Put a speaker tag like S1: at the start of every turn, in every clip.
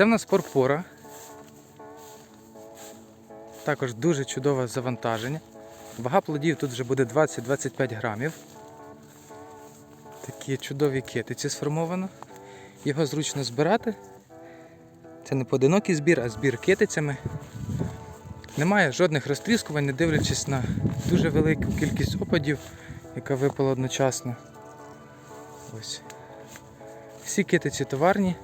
S1: Це в нас порпора. Також дуже чудове завантаження. Вага плодів тут вже буде 20-25 грамів. Такі чудові китиці сформовано. Його зручно збирати. Це не поодинокий збір, а збір китицями. Немає жодних розтріскувань, не дивлячись на дуже велику кількість опадів, яка випала одночасно. Ось. Всі китиці товарні.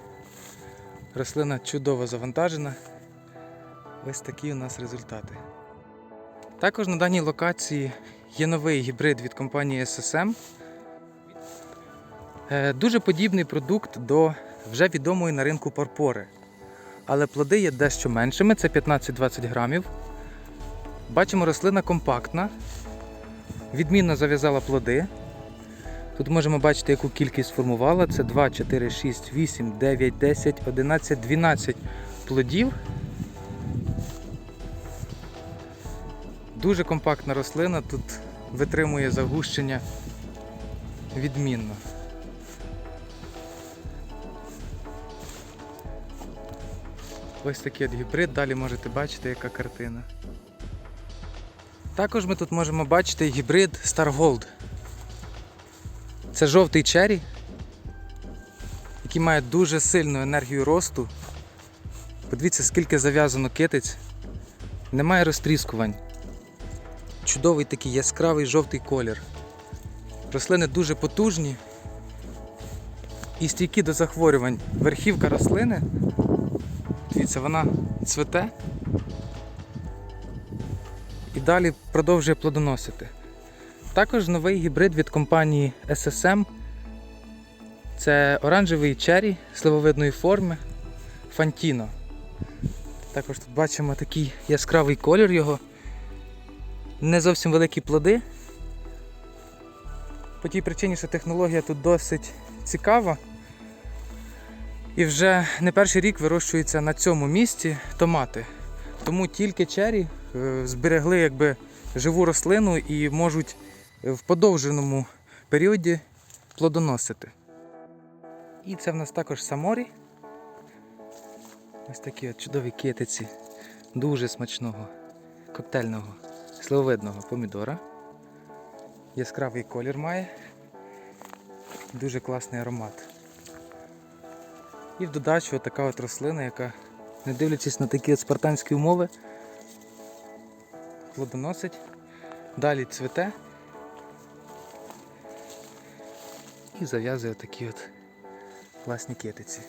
S1: Рослина чудово завантажена. Ось такі у нас результати. Також на даній локації є новий гібрид від компанії SSM. Е, Дуже подібний продукт до вже відомої на ринку парпори. Але плоди є дещо меншими, це 15-20 грамів. Бачимо, рослина компактна, відмінно зав'язала плоди. Тут можемо бачити, яку кількість сформувала. Це 2, 4, 6, 8, 9, 10, 11, 12 плодів. Дуже компактна рослина, тут витримує загущення відмінно. Ось такий от гібрид, далі можете бачити, яка картина. Також ми тут можемо бачити гібрид Star Gold. Це жовтий чері, який має дуже сильну енергію росту. Подивіться, скільки зав'язано китиць. Немає розтріскувань. Чудовий такий яскравий жовтий колір. Рослини дуже потужні і стійкі до захворювань. Верхівка рослини, дивіться, вона цвете і далі продовжує плодоносити. Також новий гібрид від компанії SSM. Це оранжевий чері сливовидної форми Fantino. Також тут бачимо такий яскравий колір його. Не зовсім великі плоди. По тій причині, що технологія тут досить цікава. І вже не перший рік вирощуються на цьому місці томати. Тому тільки чері е, зберегли якби живу рослину і можуть в подовженому періоді плодоносити. І це в нас також саморі. Ось такі от чудові китиці дуже смачного коктейльного сливовидного помідора. Яскравий колір має, дуже класний аромат. І в додачу така от рослина, яка, не дивлячись на такі от спартанські умови, плодоносить, далі цвіте і зав'язує такі от власні китиці.